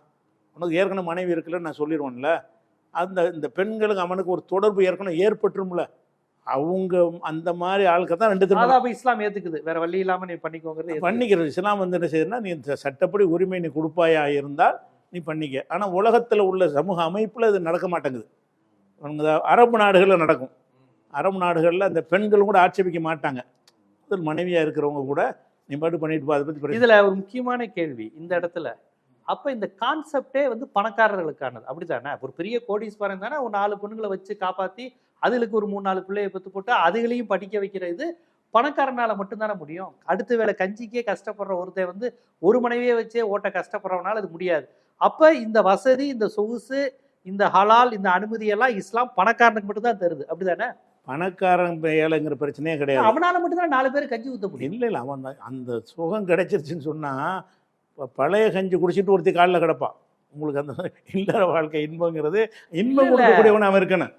உனக்கு ஏற்கனவே மனைவி இருக்குல்ல நான் சொல்லிடுவேன்ல. அந்த இந்த பெண்களுக்கு அவனுக்கு ஒரு தொடர்பு ஏற்கனவே ஏற்பட்டுரும்ல. அவங்க அந்த மாதிரி ஆளுக்கு தான் ரெண்டு திருமணம். இஸ்லாம் ஏத்துக்குது. வேற வழி இல்லாம நீ பண்ணிக்கோங்கிறது. பண்ணிக்கிறது. இஸ்லாம் வந்து என்ன செய்யுதுன்னா நீ சட்டப்படி உரிமை நீ கொடுப்பாயா இருந்தால் நீ பண்ணிக்க. ஆனால் உலகத்தில் உள்ள சமூக அமைப்பில் இது நடக்க மாட்டேங்குது. அரபு நாடுகளில் நடக்கும். அரபு நாடுகளில் அந்த பெண்கள் கூட ஆட்சேபிக்க மாட்டாங்க. முதல் மனைவியாக இருக்கிறவங்க கூட நீ பாட்டு பண்ணிட்டு அதை பற்றி இதுல ஒரு முக்கியமான கேள்வி இந்த இடத்துல. அப்ப இந்த கான்செப்டே வந்து பணக்காரர்களுக்கானது. அப்படித்தானே? ஒரு பெரிய கோடீஸ்வரன் தானே ஒரு நாலு பொண்ணுங்களை வச்சு காப்பாத்தி அதுகளுக்கு ஒரு மூணு நாலு பிள்ளைய பெத்து போட்டு அதுகளையும் படிக்க வைக்கிற இது பணக்காரனால மட்டும்தானே முடியும். அடுத்த வேளை கஞ்சிக்கே கஷ்டப்படுற ஒருத்தன் வந்து ஒரு மனைவியை வச்சே ஓட்ட கஷ்டப்படுறவனால அது முடியாது. அப்ப இந்த வசதி இந்த சொகுசு இந்த ஹலால் இந்த அனுமதி எல்லாம் இஸ்லாம் பணக்காரனுக்கு மட்டும்தான் தருது. அப்படிதானே? பணக்காரன் ஏழைங்கிற பிரச்சனையே கிடையாது. அவனால மட்டும்தான் நாலு பேர் கஞ்சி ஊத்த முடியும்? இல்லை இல்லை அவன் அந்த- அந்த சுகம் கிடைச்சிருச்சுன்னு சொன்னால் பழைய கஞ்சி குடிச்சிட்டு ஒருத்தி காலில் கிடப்பான். உங்களுக்கு அந்த இல்லற வாழ்க்கை இன்பங்கிறது இன்பம். கொடுக்கக்கூடியவன் அவன் இருக்கணும்.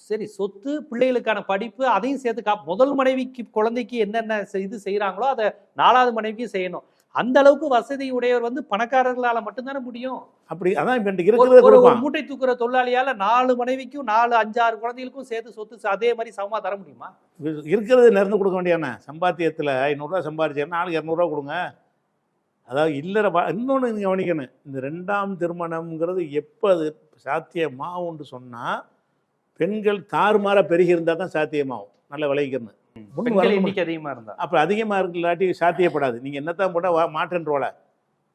சரி சொத்து பிள்ளைகளுக்கான படிப்பு அதையும் சேர்த்து கா முதல் மனைவிக்கு குழந்தைக்கு என்னென்ன இது செய்யறாங்களோ அதை நாலாவது மனைவிக்கு செய்யணும். அந்த அளவுக்கு வசதி உடையவர் வந்து பணக்காரர்களால மட்டும்தானே முடியும். அப்படி அதான் ஒரு- மூட்டை தூக்குற தொழிலாளியால நாலு மனைவிக்கும் நாலு அஞ்சாறு குழந்தைகளுக்கும் சேர்த்து சொத்து அதே மாதிரி சமமா தர முடியுமா? இருக்கிறது நிறந்து கொடுக்க வேண்டியானே சம்பாத்தியத்தில் ஐநூறுரூவா சம்பாதிச்சேன்னா நாளைக்கு இரநூறுவா கொடுங்க. அதாவது இல்லற இன்னொன்று நீங்கள் கவனிக்கணும். இந்த ரெண்டாம் திருமணம்ங்கிறது எப்போ அது சாத்தியமாகும்னு சொன்னால் பெண்கள் தாறுமாறாக பெருகி இருந்தால் தான் சாத்தியமாகும். நல்ல விளைவிக்கணும் முன் பெண்கள் வரணும். எண்ணிக்கை அதிகமா இருந்தா. அப்போ அதிகமாக இருக்கலாட்டி சாத்தியப்படாது. நீங்கள் என்னத்தான் போட்டால் வா மாற்றன்றோல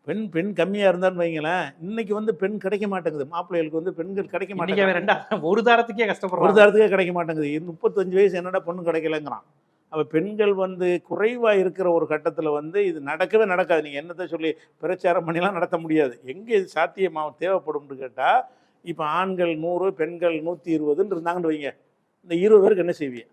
பெண் பெண் கம்மியாக இருந்தான்னு வைங்களேன் இன்னைக்கு வந்து பெண் கிடைக்க மாட்டேங்குது. மாப்பிள்ளைகளுக்கு வந்து பெண்கள் கிடைக்க மாட்டேங்குது. ரெண்டா ஒரு தாரத்துக்கே ஒரு கஷ்டப்படுறான் தாரத்துக்கே கிடைக்க மாட்டேங்குது. முப்பத்தஞ்சு வயசு என்னடா பொண்ணு கிடைக்கலங்கிறான். அப்போ பெண்கள் வந்து குறைவாக இருக்கிற ஒரு கட்டத்தில் வந்து இது நடக்கவே நடக்காது. நீங்கள் என்னத்தை சொல்லி பிரச்சாரம் பண்ணிலாம் நடத்த முடியாது. எங்கே இது சாத்தியமாக தேவைப்படும்னு கேட்டால் இப்போ ஆண்கள் நூறு பெண்கள் நூற்றி இருபதுன்னு இருந்தாங்கன்னு வைங்க. இந்த இருபது பேருக்கு என்ன செய்வீங்க?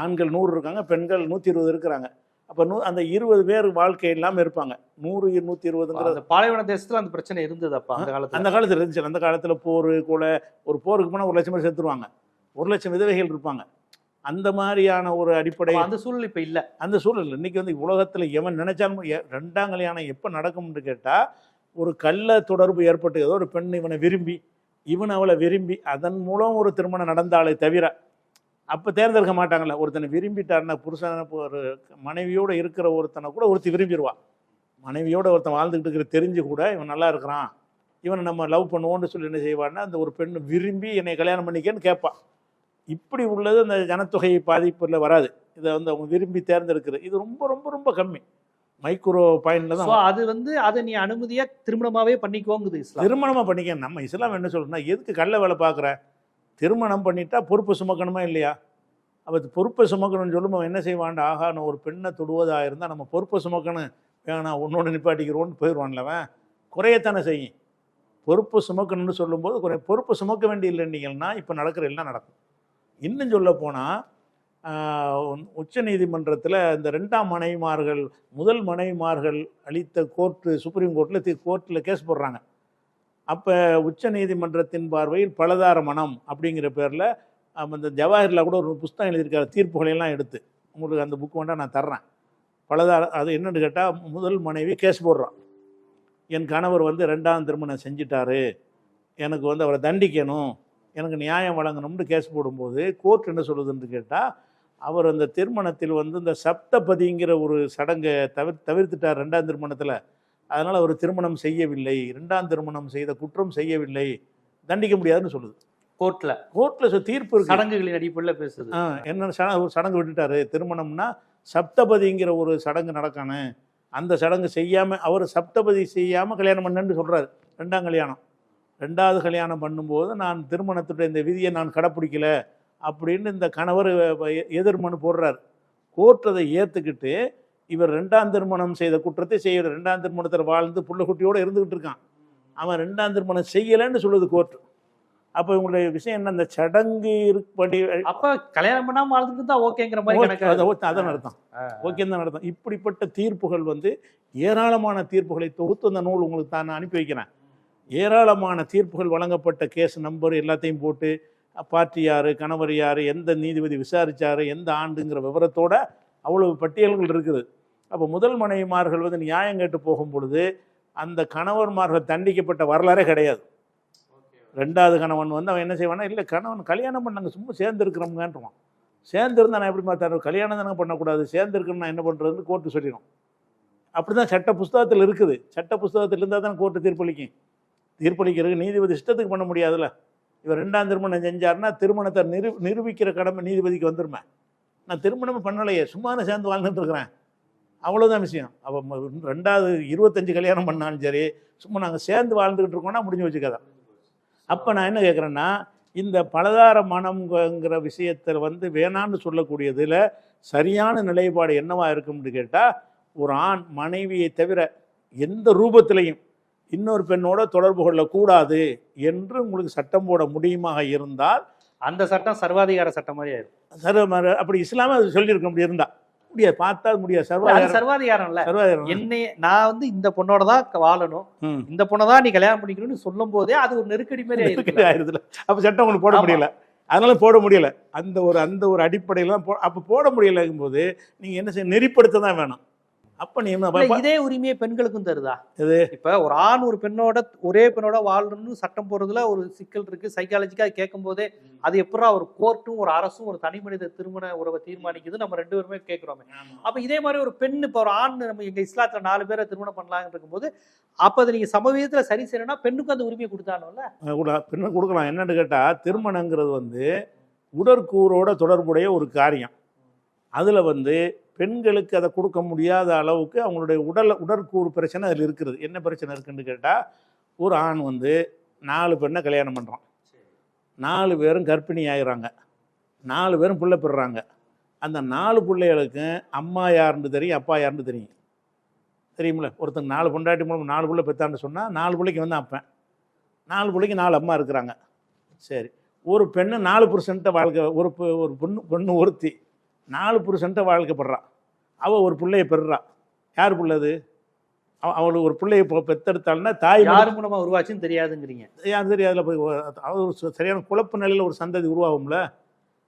ஆண்கள் நூறு இருக்காங்க பெண்கள் நூற்றி இருபது இருக்கிறாங்க. அப்போ நூ அந்த இருபது பேர் வாழ்க்கை இல்லாமல் இருப்பாங்க. நூறு நூற்றி இருபதுங்கிறது பாலைவன தேசத்துல அந்த பிரச்சனை இருந்தது அப்ப அந்த காலத்துல. அந்த காலத்தில் இருந்துச்சு. அந்த காலத்தில் போர் கொலை ஒரு போருக்கு போனால் ஒரு லட்சம் பேர் செத்துருவாங்க. ஒரு லட்சம் விதவைகள் இருப்பாங்க. அந்த மாதிரியான ஒரு அடிப்படை அந்த சூழல் இப்ப இல்ல. அந்த சூழல் இன்னைக்கு வந்து உலகத்தில் எவன் நினைச்சாலும் ரெண்டாம் கல்யாணம் எப்போ நடக்கும்னு கேட்டால் ஒரு கள்ள தொடர்பு ஏற்பட்டு ஏதோ ஒரு பெண் இவனை விரும்பி இவன் அவளை விரும்பி அதன் மூலம் ஒரு திருமணம் நடந்தாலே தவிர அப்போ தேர்ந்தெடுக்க மாட்டாங்கல்ல. ஒருத்தனை விரும்பிட்டாருன்னா புருஷன் இப்போ ஒரு மனைவியோடு இருக்கிற ஒருத்தனை கூட ஒருத்தி விரும்பிடுவான் மனைவியோட ஒருத்தன் வாழ்ந்துக்கிட்டு இருக்கிற தெரிஞ்சு கூட இவன் நல்லா இருக்கிறான். இவனை நம்ம லவ் பண்ணுவோன்னு சொல்லி என்ன செய்வான்னா அந்த ஒரு பெண் விரும்பி என்னை கல்யாணம் பண்ணிக்கன்னு கேட்பான் இப்படி உள்ளது அந்த ஜனத்தொகை பாதிப்பில் வராது. இதை வந்து அவங்க விரும்பி தேர்ந்தெடுக்கிறது. இது ரொம்ப ரொம்ப ரொம்ப கம்மி. மைக்ரோ பாயிண்ட்ல தான் அது வந்து அதை நீ அனுமதியா திருமணமாவே பண்ணிக்கோங்குது இஸ்லாம். திருமணமாக பண்ணிக்க நம்ம இஸ்லாம் என்ன சொல்றோம்னா எதுக்கு கள்ள வேலை பார்க்குற? திருமணம் பண்ணிட்டா பொறுப்பு சுமக்கணுமா இல்லையா? அப்போ பொறுப்பை சுமக்கணும்னு சொல்லும்போது என்ன செய்வான்டா? ஆகா நான் ஒரு பெண்ணை தொடுவதாக இருந்தால் நம்ம பொறுப்பை சுமக்கணும். வேணாம் ஒன்னொன்று நிப்பாட்டிக்கிறோன்னு போயிடுவான்லவன் குறையத்தானே செய்யும். பொறுப்பு சுமக்கணும்னு சொல்லும்போது குறை பொறுப்பு சுமக்க வேண்டிய இல்லைன்னீங்கன்னா இப்போ நடக்கிற எல்லாம் நடக்கும். இன்னும் சொல்ல போனால் உச்ச நீதிமன்றத்தில் இந்த ரெண்டாம் மனைவிமார்கள் முதல் மனைவிமார்கள் அளித்த கோர்ட்டு சுப்ரீம் கோர்ட்டில் கோர்ட்டில் கேஸ் போடுறாங்க. அப்போ உச்ச நீதிமன்றத்தின் பார்வையில் பலதார மனம் அப்படிங்கிற பேரில் இந்த ஜவாஹர்லா கூட ஒரு புஸ்தகம் எழுதியிருக்காரு தீர்ப்புகளையெல்லாம் எடுத்து. உங்களுக்கு அந்த புக் வேண்டாம் நான் தர்றேன். பலதார அது என்னன்னு கேட்டால் முதல் மனைவி கேஸ் போடுறான் என் கணவர் வந்து ரெண்டாம் திருமணம் செஞ்சிட்டாரு. எனக்கு வந்து அவரை தண்டிக்கணும். எனக்கு நியாயம் வழங்கணும்னு கேஸ் போடும்போது கோர்ட் என்ன சொல்லுதுன்னு கேட்டால் அவர் அந்த திருமணத்தில் வந்து இந்த சப்தபதிங்கிற ஒரு சடங்கை தவிர தவிர்த்துட்டார் ரெண்டாம் திருமணத்தில். அதனால் அவர் திருமணம் செய்யவில்லை ரெண்டாம் திருமணம் செய்த குற்றம் செய்யவில்லை தண்டிக்க முடியாதுன்னு சொல்லுது. கோர்ட்ல. கோர்ட்டில் தீர்ப்பு இருக்கு. சடங்குகளின் அடிப்படையில் பேசுது. ஆ, என்ன சட ஒரு சடங்கு விட்டுட்டாரு. திருமணம்னா சப்தபதிங்கிற ஒரு சடங்கு நடக்கணும் அந்த சடங்கு செய்யாமல் அவர் சப்தபதி செய்யாமல் கல்யாணம் பண்ணேன்னு சொல்கிறாரு ரெண்டாம் கல்யாணம். ரெண்டாவது கல்யாணம் பண்ணும்போது நான் திருமணத்துடைய இந்த விதியை நான் கடைப்பிடிக்கல. அப்படின்னு இந்த கணவர் எதிர்மனு போடுறார். கோர்ட் அதை ஏற்றுக்கிட்டு இவர் ரெண்டாம் திருமணம் செய்த குற்றத்தை செய்யற ரெண்டாம் திருமணத்தில் வாழ்ந்து புள்ள குட்டியோடு இருந்துக்கிட்டு இருக்கான். அவன் ரெண்டாம் திருமணம் செய்யலைன்னு சொல்லுது கோர்ட். அப்போ இவங்களுடைய விஷயம் என்ன? இந்த சடங்கு இருப்படி அப்ப கல்யாணம் பண்ணாம வாழ்ந்துட்டு தான் ஓகேங்கிற மாதிரி ஓகே, அதான் அர்த்தம். ஓகே தான் அர்த்தம். இப்படிப்பட்ட தீர்ப்புகள் வந்து ஏராளமான தீர்ப்புகளை தொகுத்து அந்த நூல் உங்களுக்கு தான் நான் அனுப்பி வைக்கிறேன். ஏராளமான தீர்ப்புகள் வழங்கப்பட்ட கேஸ் நம்பர் எல்லாத்தையும் போட்டு பார்ட்டி யார் கணவர் யார் எந்த நீதிபதி விசாரித்தார் எந்த ஆண்டுங்கிற விவரத்தோட அவ்வளவு பட்டியல்கள் இருக்குது. அப்போ முதல் மனைவிமார்கள் வந்து நியாயம் கேட்டு போகும் பொழுது அந்த கணவன்மார்கள் தண்டிக்கப்பட்ட வரலாறே கிடையாது. ரெண்டாவது கணவன் வந்து அவன் என்ன செய்வானா இல்லை கணவன் கல்யாணம் பண்ணாங்க சும்மா சேர்ந்துருக்குறோம்ங்கன்றான் சேர்ந்துருந்தா நான் எப்படி மாத்தாரு கல்யாணம் தானே பண்ணக்கூடாது சேர்ந்துருக்குன்னு நான் என்ன பண்ணுறதுன்னு கோர்ட்டு சொல்லிடும். அப்படி தான் சட்ட புஸ்தகத்தில் இருக்குது. சட்ட புஸ்தகத்தில் இருந்தால் தான் கோர்ட்டு தீர்ப்பளிக்கும். தீர்ப்பளிக்கிறதுக்கு நீதிபதி இஷ்டத்துக்கு பண்ண முடியாதுல்ல. இவர் ரெண்டாம் திருமணம் செஞ்சாருன்னா திருமணத்தை நிரு நிரூபிக்கிற கடமை நீதிபதிக்கு வந்துருமே. நான் திருமணமும் பண்ணலையே சும்மா நான் சேர்ந்து வாழ்ந்துட்டு இருக்கிறேன் அவ்வளோதான் விஷயம். அப்போ ரெண்டாவது இருபத்தஞ்சு கல்யாணம் பண்ணாலும் சரி சும்மா நாங்கள் சேர்ந்து வாழ்ந்துக்கிட்டு இருக்கோம்னா முடிஞ்சு வச்சுக்கதான் அப்போ நான் என்ன கேட்குறேன்னா இந்த பலதார மனம்ங்கிற விஷயத்தில் வந்து வேணான்னு சொல்லக்கூடியதில் சரியான நிலைப்பாடு என்னவா இருக்கும்னு கேட்டால் ஒரு ஆண் மனைவியை தவிர எந்த ரூபத்திலையும் இன்னொரு பெண்ணோட தொடர்பு கொள்ளக்கூடாது என்று உங்களுக்கு சட்டம் போட முடியுமாக இருந்தால் அந்த சட்டம் சர்வாதிகார சட்டம் மாதிரி ஆயிரும். சர்வ அப்படி இஸ்லாமே அது சொல்லியிருக்க முடியும் இருந்தா. முடியாது பார்த்தா முடியாது. சர்வாதிகாரம் சர்வாதிகாரம். இல்ல சர்வாதிகாரம். என்னைய நான் வந்து இந்த பொண்ணோட தான் வாழணும். இந்த பொண்ணை தான் நீ கல்யாணம் பண்ணிக்கணும்னு சொல்லும் போதே அது ஒரு நெருக்கடி மாதிரி ஆயிருக்கு ஆயிருதுல அப்ப சட்டம் உங்களுக்கு போட. முடியல. அதனால போட முடியல. அந்த ஒரு அந்த ஒரு அடிப்படையில அப்ப போட முடியலைங்கும் போது நீங்க என்ன செய்ய நெறிப்படுத்த தான் வேணும். அப்ப நீ இதே உரிமையை பெண்களுக்கும் தருதா? எது? இப்ப ஒரு ஆண் ஒரு பெண்ணோட ஒரே பெண்ணோட வாழணும்னு சட்டம் போடுறதுல ஒரு சிக்கல் இருக்கு. சைக்காலஜிக்கா கேட்கும் போதே அது எப்படா ஒரு கோர்ட்டும் ஒரு அரசும் ஒரு தனி மனித திருமண உறவை தீர்மானிக்குது நம்ம ரெண்டு பேருமே கேட்கிறோமே. அப்ப இதே மாதிரி ஒரு பெண் இப்ப ஒரு ஆண் நம்ம எங்க இஸ்லாத்துல நாலு பேரை திருமணம் பண்ணலாம்னு இருக்கும்போது அப்ப அது நீங்க சமவீதத்துல சரி செய்யணும்னா பெண்ணுக்கும் அந்த உரிமையை கொடுத்தானும்ல பெண்ணு கொடுக்கலாம். என்னன்னு கேட்டா திருமணங்கிறது வந்து உடற்கூறோட தொடர்புடைய ஒரு காரியம். அதுல வந்து பெண்களுக்கு அதை கொடுக்க முடியாத அளவுக்கு அவங்களுடைய உடல் உடற்கூறு பிரச்சனை அதில் இருக்கிறது என்ன பிரச்சனை இருக்குன்னு கேட்டால் ஒரு ஆண் வந்து நாலு பெண்ணை கல்யாணம் பண்ணுறான் நாலு பேரும் கர்ப்பிணி ஆகிறாங்க நாலு பேரும் பிள்ளை பெறுறாங்க. அந்த நாலு பிள்ளைகளுக்கும் அம்மா யாருன்னு தெரியும் அப்பா யாருன்னு தெரியும். தெரியுமில்ல? ஒருத்தங்க நாலு பொண்டாட்டி மூலம் நாலு பிள்ளை பெற்றான்னு சொன்னால் நாலு பிள்ளைக்கு வந்து அப்பேன். நாலு பிள்ளைக்கு நாலு அம்மா இருக்கிறாங்க. சரி. ஒரு பெண்ணு நாலு புருஷன்ட்ட வாழ்க்கை ஒரு ஒரு பொண்ணு பொண்ணு ஒருத்தி நாலு புருஷன்ட்ட வாழ்க்கைப்படுறான் அவள் ஒரு பிள்ளைய பெறுறா. யார் பிள்ளை அது? அவ- அவளுக்கு ஒரு பிள்ளைய பெத்தெடுத்தாள்னா தாய் யாரு மூலமா உருவாச்சுன்னு தெரியாதுங்கிறீங்க. சரி அதில் போய் அது ஒரு சரியான குழப்ப நிலையில் ஒரு சந்ததி உருவாகும்ல.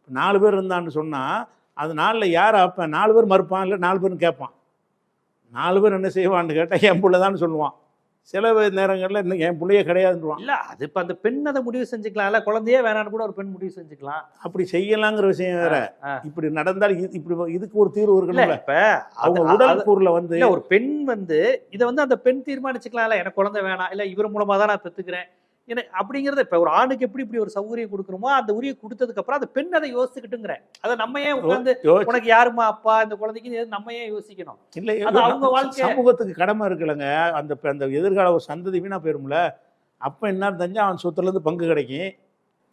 நாலு பேர் இருந்தான்னு சொன்னால் அது நாலில் யார் அப்பன் நாலு பேர் மறுப்பான் இல்லை நாலு பேரும் கேட்பான் நாலு பேர் என்ன செய்வான்னு கேட்டால் என் பிள்ளை தான் சொல்லுவான். சில நேரங்களில் இன்னும் என் பிள்ளையே கிடையாதுன்றான் இல்ல அது இப்ப அந்த பெண் அதை முடிவு செஞ்சுக்கலாம்ல குழந்தையே வேணான்னு கூட ஒரு பெண் முடிவு செஞ்சுக்கலாம். அப்படி செய்யலாங்கிற விஷயம் வேற. இப்படி நடந்தால் இப்படி இதுக்கு ஒரு தீர்வு இல்ல இருக்கணும்ல இப்ப அவங்க உடல் கூறுல வந்து இல்ல ஒரு பெண் வந்து இதை வந்து அந்த பெண் தீர்மானிச்சுக்கலாம்ல. எனக்கு குழந்தை வேணாம். இல்ல இவர் மூலமா தான் நான் பெத்துக்கிறேன். எனக்கு அப்படிங்கறத இப்ப ஒரு ஆணுக்கு எப்படி இப்படி ஒரு சௌகரியம் கொடுக்கணுமோ அந்த உரியை கொடுத்ததுக்கு அப்புறம் அந்த பெண் அதை யோசிச்சுக்கிட்டுங்கிறேன் அதை நம்ம ஏன் உட்கார்ந்து யோசி- உனக்கு யாருமா அப்பா இந்த குழந்தைக்கு நம்ம ஏன் யோசிக்கணும்? இல்ல அது அவங்க வாழ்க்கை. சமூகத்துக்கு கடமை இருக்குல்லங்க. அந்த அந்த எதிர்கால ஒரு சந்ததி வீணா போயிரும்ல. அப்ப என்ன தெரிஞ்சா அவன் சொத்துல இருந்து பங்கு கிடைக்கும்.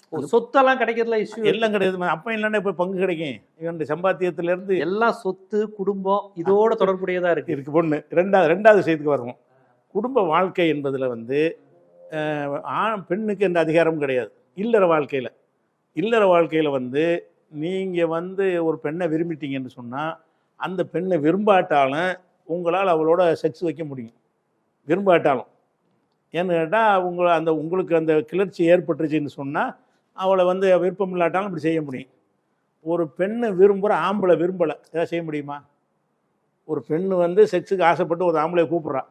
ஒரு சொத்தெல்லாம் கிடைக்கிறதுல இஷ்யூ எல்லாம் கிடையாது அப்ப இல்லைன்னா இப்ப பங்கு கிடைக்கும். இவன் சம்பாத்தியத்துல இருந்து எல்லாம் சொத்து குடும்பம் இதோட தொடர்புடையதா இருக்கு. இருக்கு பொண்ணு. ரெண்டாவது ரெண்டாவது விஷயத்துக்கு வருவோம். குடும்ப வாழ்க்கை என்பதுல வந்து ஆண் பெண்ணுக்கு எந்த அதிகாரமும் கிடையாது. இல்லற வாழ்க்கையில். இல்லற வாழ்க்கையில் வந்து நீங்கள் வந்து ஒரு பெண்ணை விரும்பிட்டீங்கன்னு சொன்னால் அந்த பெண்ணை விரும்பாட்டாலும் உங்களால் அவளோட செக்ஸ் வைக்க முடியும். விரும்பாட்டாலும். ஏன்னு கேட்டால் உங்களை அந்த உங்களுக்கு அந்த கிளர்ச்சி ஏற்பட்டுருச்சுன்னு சொன்னால் அவளை வந்து விருப்பம் இல்லாட்டாலும் இப்படி செய்ய முடியும். ஒரு பெண்ணை விரும்புகிற ஆம்பளை விரும்பலை. ஏதாவது செய்ய முடியுமா? ஒரு பெண்ணு வந்து செக்ஸுக்கு ஆசைப்பட்டு ஒரு ஆம்பளை கூப்பிட்றான்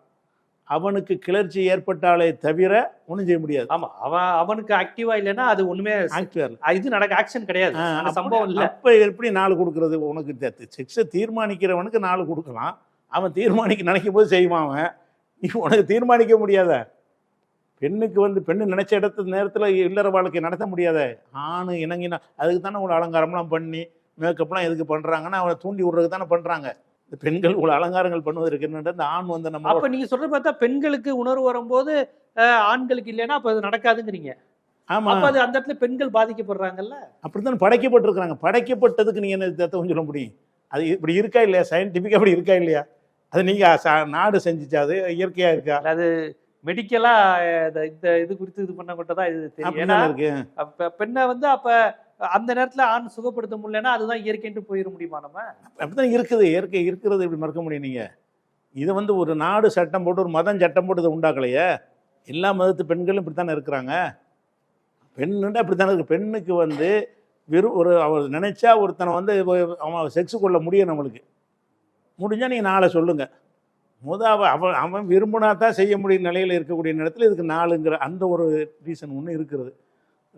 அவனுக்கு கிளர்ச்சி ஏற்பட்டாலே தவிர ஒன்றும் செய்ய முடியாது. ஆமா அவன் அவனுக்கு ஆக்டிவா இல்லைன்னா அது ஒண்ணுமே ஆக்டிவர் இது நடக்க ஆக்ஷன் கிடையாது. சம்பவம் இல்ல. அப்போ எப்படி நாலு கொடுக்கறது? உனக்கு செக்ஸை தீர்மானிக்கிறவனுக்கு நாலு கொடுக்கலாம். அவன் தீர்மானிக்க நினைக்கும் போது செய்வான் அவன். நீ உனக்கு தீர்மானிக்க முடியாத. பெண்ணுக்கு வந்து பெண்ணு நினைச்ச இடத்து நேரத்தில் இல்லற வாழ்க்கை நடத்த முடியாத. ஆணு இணங்கினா அதுக்கு தானே உங்களை அலங்காரம்லாம் பண்ணி மேக்கப்லாம் எதுக்கு பண்ணுறாங்கன்னா அவனை தூண்டி விடுறதுக்கு தானே பண்ணுறாங்க இந்த பெண்கள் இவ்வளோ அலங்காரங்கள் பண்ணுவதற்கு என்னென்ன இந்த ஆண் வந்து நம்ம அப்ப நீங்க சொல்ற பார்த்தா பெண்களுக்கு உணர்வு வரும்போது ஆண்களுக்கு இல்லைன்னா அப்ப அது நடக்காதுங்கிறீங்க. ஆமாம் அப்ப அது அந்த இடத்துல பெண்கள் பாதிக்கப்படுறாங்கல்ல? அப்படித்தான் படைக்கப்பட்டிருக்கிறாங்க. படைக்கப்பட்டதுக்கு நீங்கள் என்ன தத்துவம் சொல்ல முடியும்? அது இப்படி இருக்கா இல்லையா? சயின்டிஃபிக்காக அப்படி இருக்கா இல்லையா? அது நீங்கள் நாடு செஞ்சுச்சா? அது இயற்கையாக இருக்கா? அது மெடிக்கலா இந்த இது குறித்து இது பண்ண மட்டும் தான் இது தெரியும். பெண்ணை வந்து அப்ப அந்த நேரத்தில் ஆண் சுகப்படுத்த முடியலன்னா அதுதான் இயற்கைன்ட்டு போயிட முடியுமா நம்ம? அப்படித்தான் இருக்குது. இயற்கை இருக்கிறது இப்படி மறக்க முடியும் நீங்கள் இதை வந்து ஒரு நாடு சட்டம் போட்டு ஒரு மதம் சட்டம் போட்டு இதை உண்டாக்கலையே? எல்லா மதத்து பெண்களும் இப்படி தானே இருக்கிறாங்க? பெண்ணுன்னா அப்படி தானே இருக்கு. பெண்ணுக்கு வந்து வெறும் ஒரு அவர் நினைச்சா ஒருத்தனை வந்து அவன் செக்ஸ் கொள்ள முடியும் நம்மளுக்கு. முடிஞ்சால் நீங்கள் நாளை சொல்லுங்கள் முத அவன் அவன் அவன் விரும்பினா தான் செய்ய முடியும் நிலையில் இருக்கக்கூடிய நேரத்தில் இதுக்கு நாளுங்கிற அந்த ஒரு ரீசன் ஒன்று இருக்கிறது.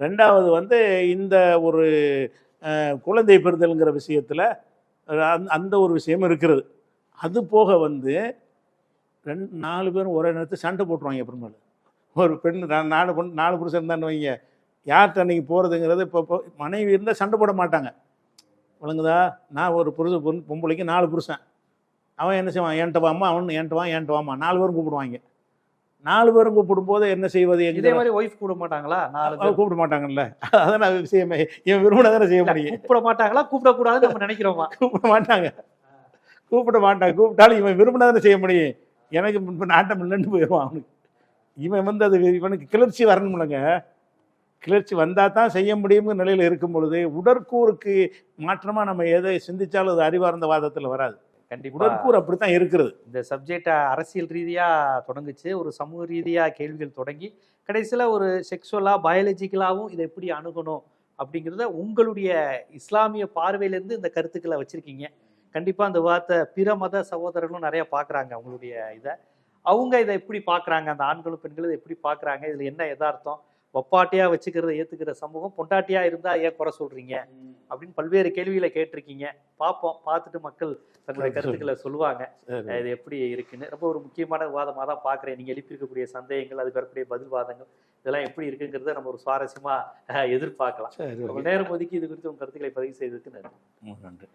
ரெண்டாவது வந்து இந்த ஒரு குழந்தை பெறுதல்ங்கிற விஷயத்தில் அந்த அந்த ஒரு விஷயம் இருக்கிறது. அது போக வந்து ரெண்டு நாலு பேரும் ஒரே நேரத்தில் சண்டை போட்டுருவாங்க அப்புறமேல ஒரு பெண் நாலு பொண்ணு நாலு புருஷன் இருந்தான்னு வைங்க. யார்கிட்ட அன்றைக்கி போகிறதுங்கிறது இப்போ இப்போ மனைவி இருந்தால் சண்டை போட மாட்டாங்க. விளங்குதா? நான் ஒரு புருஷ பொண்ணு பொம்பளைக்கு நாலு புருஷன். அவன் என்ன செய்வான்? என்கிட்ட வாமா அவன் என்கிட்ட வா என்கிட்ட வாமா நாலு பேரும் கூப்பிடுவாங்க. நாலு பேரும் கூப்பிடும்போது என்ன செய்வது இதே மாதிரி ஒய்ஃப் கூட மாட்டாங்களா? நாலு பேர் கூப்பிட மாட்டாங்கல்ல. அதான் விஷயமே. இவன் விரும்பினா தானே செய்ய முடியும். கூப்பிட மாட்டாங்களா? கூப்பிடக்கூடாதுன்னு நம்ம நினைக்கிறோமா? கூப்பிட மாட்டாங்க. கூப்பிட மாட்டாங்க. கூப்பிட்டாலும் இவன் விரும்பினா தானே செய்ய முடியும். எனக்கு இப்போ நாட்டம் இல்லைன்னு போயிடுவான் அவனுக்கு. இவன் வந்து அது இவனுக்கு கிளர்ச்சி வரணும்லங்க கிளர்ச்சி வந்தால் தான் செய்ய முடியுங்கிற நிலையில் இருக்கும் பொழுது உடற்கூறுக்கு மாற்றமாக நம்ம எதை சிந்திச்சாலும் அது அறிவார்ந்த வாதத்தில் வராது. கண்டிப்பா. உடற்கூறு அப்படித்தான் இருக்கிறது. இந்த சப்ஜெக்டை அரசியல் ரீதியா தொடங்குச்சு. ஒரு சமூக ரீதியா கேள்விகள் தொடங்கி கடைசியில ஒரு செக்ஷுவலா பயாலஜிக்கலாவும் இதை எப்படி அணுகணும் அப்படிங்கிறத உங்களுடைய இஸ்லாமிய பார்வையிலேருந்து இந்த கருத்துக்களை வச்சிருக்கீங்க. கண்டிப்பா அந்த வார்த்தை பிற மத சகோதரர்களும் நிறைய பார்க்கறாங்க உங்களுடைய இதை. அவங்க இதை எப்படி பார்க்கறாங்க அந்த ஆண்களும் பெண்களும் இதை எப்படி பார்க்கறாங்க இதுல என்ன யதார்த்தம்? ஒப்பாட்டியா வச்சுக்கிறத ஏத்துக்கிற சமூகம் பொண்டாட்டியா இருந்தா ஏன் குறை சொல்றீங்க? அப்படின்னு பல்வேறு கேள்விகளை கேட்டிருக்கீங்க. பார்ப்போம். பார்த்துட்டு மக்கள் தங்களுடைய கருத்துக்களை சொல்லுவாங்க. இது எப்படி இருக்குன்னு. ரொம்ப ஒரு முக்கியமான விவாதமாக தான் பார்க்குறேன். நீங்கள் எழுப்பியிருக்கக்கூடிய சந்தேகங்கள் அதுக்கு வரக்கூடிய பதில் வாதங்கள் இதெல்லாம் எப்படி இருக்குங்கிறத நம்ம ஒரு சுவாரஸ்யமாக எதிர்பார்க்கலாம். நேரம் ஒதுக்கி இது குறித்து உங்க கருத்துக்களை பதிவு செய்ததுக்கு நன்றி. நன்றி.